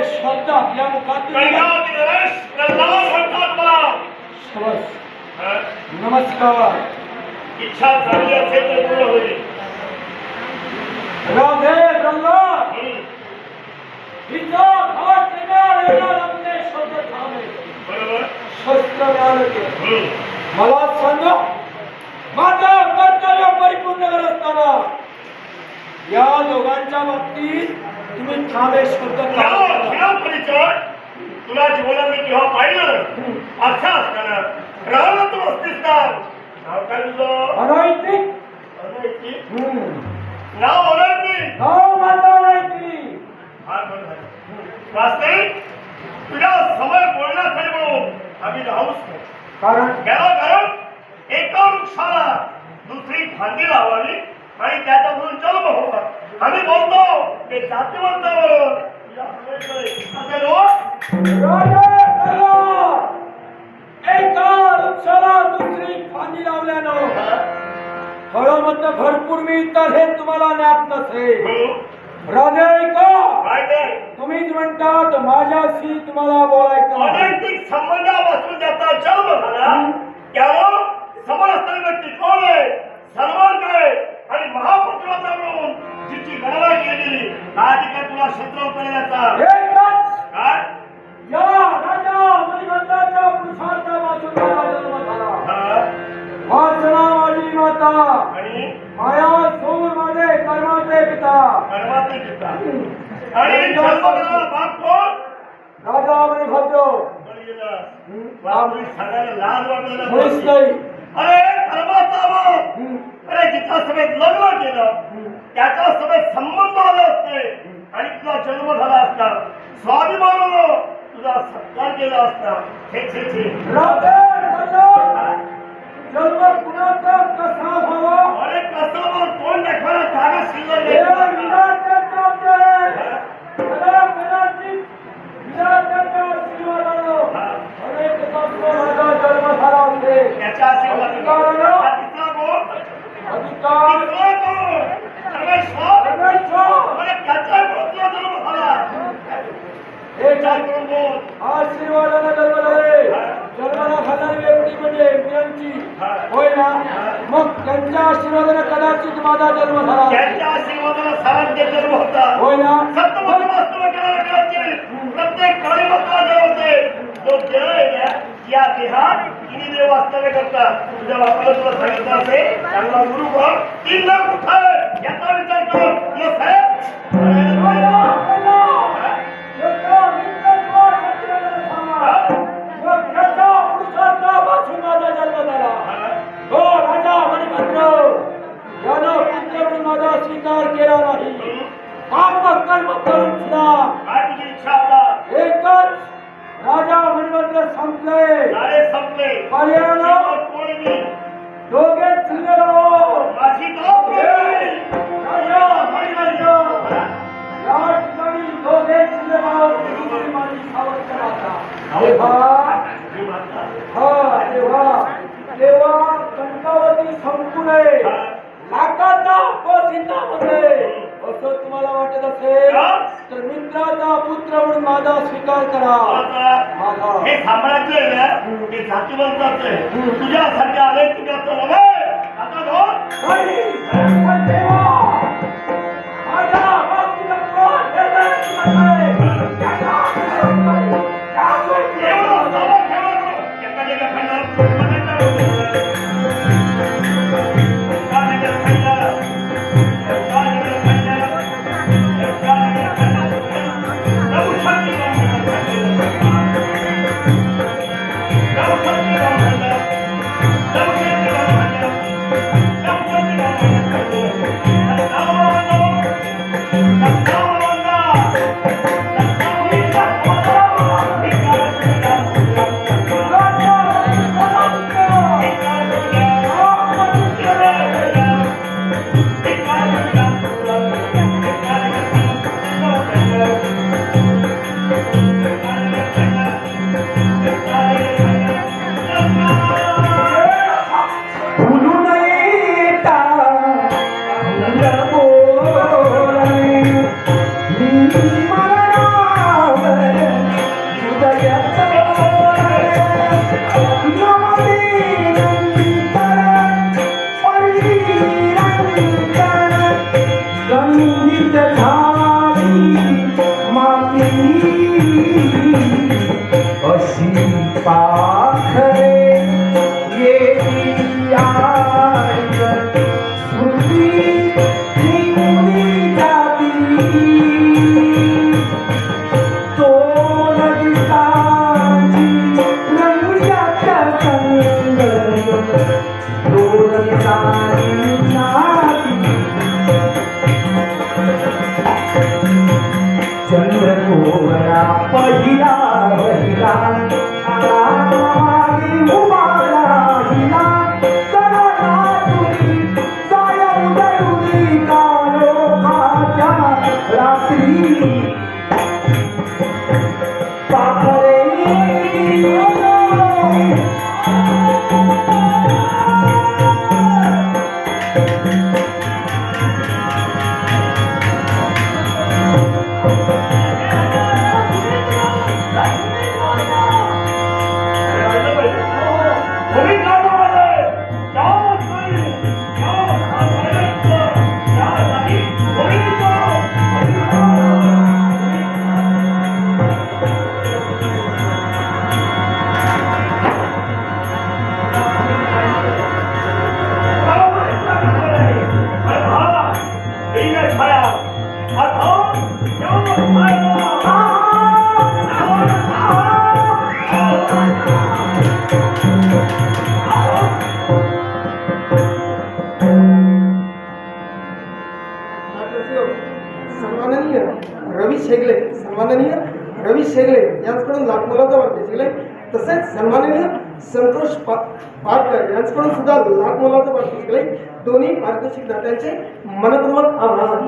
ठामे शब्द आपल्या म्हणतात मला. हा? नमस्कार इच्छा असेल तर पूर्ण होईल राधे प्रल्हाद हम्म. हिचा घाट येणार येणार आपले शब्द ठामे बरोबर शस्त्र बाळके. हम्म. मला सांगा माझं कर्तव्य परिपूर्ण करत असताना या दोघांच्या बाबतीत तुम्ही. खेळ परिचय. तुला जीवनात मी केव्हा पाहिलं? अच्छा असताना राहिलं तू असतीस नाव काय तुझं? अनैतिक. अनैतिक. नाव अनैतिक. नाव माझं अनैतिक. वास्तविक तुझ्या समोर बोलण्यासाठी म्हणून आम्ही राहूच नाही. कारण? कारण एका वृक्षाला दुसरी फांदी लावावी आणि होता आम्ही बोलतो ते जातीवंतावर. एका वृक्षाला दुसरी फांदी लावल्यानं. फळं मत भरपूर मिळतात हे तुम्हाला ज्ञात नसेल. हं? राजे ऐका तुम्हीच म्हणतात माझ्याशी तुम्हाला बोलायचं. अनैतिक संबंधापासून ज्याचा जन्म झाला त्याला समोर असणारी व्यक्ती कोण आहे? मुळीच पाहिजे. नाही अरे कर्माचा बाप हम्म. अरे जिथं सगळ्यात लग्न केलं त्याच्या सगळ्यात संबंध आले असते आणि तुझा जन्म झाला असता स्वाभिमानानं तुझा सत्कार केला असता हे छे छे त्यांच्या आशीर्वादानं कदाचित माझा जन्म झाला असेल. त्यांच्या आशीर्वादाला सारांचे जन्म होता होय ना सत्यमध्ये वास्तव करायला करायचे प्रत्येक काळीमत्वाचे होते तो देह आहे ना, या देहात तिन्ही देव वास्तव्य करतात तुझ्या बापाला तुला सांगितलं असेल चांगला गुरु बघ तीन लाख कुठं आहे याचा विचार कर तुला साहेब संपले. सारे संपले. पर्यायानं जीवन कोणी दोघे चिल्लर माझी तो प्रेमी. राजा मणिभद्र या ठिकाणी दोघे चिल्लर माझी सावत्र माता तेव्हा ही. हा तेव्हा तेव्हा कंटावती संपू नये. लाखाचा पोसिंदा मध्ये असं तुम्हाला वाटत असेल तर मित्राचा पुत्र म्हणून माझा स्वीकार करा. आता हे साम्राज्य आहे ना? हे तुझ्यासारख्या अनेक तुझ्याचं नव्हे आता Mara तो सन्माननीय रवी शेगले सन्माननीय रवी शेगले यांच्याकडून लाखमोलाचा वाद्य शिकले तसेच सन्माननीय संतोष पाटकर यांचकडून सुद्धा लाखमोलाचं वाद्य शिकले दोन्ही पारितोषिक दात्यांचे मनपूर्वक आभार.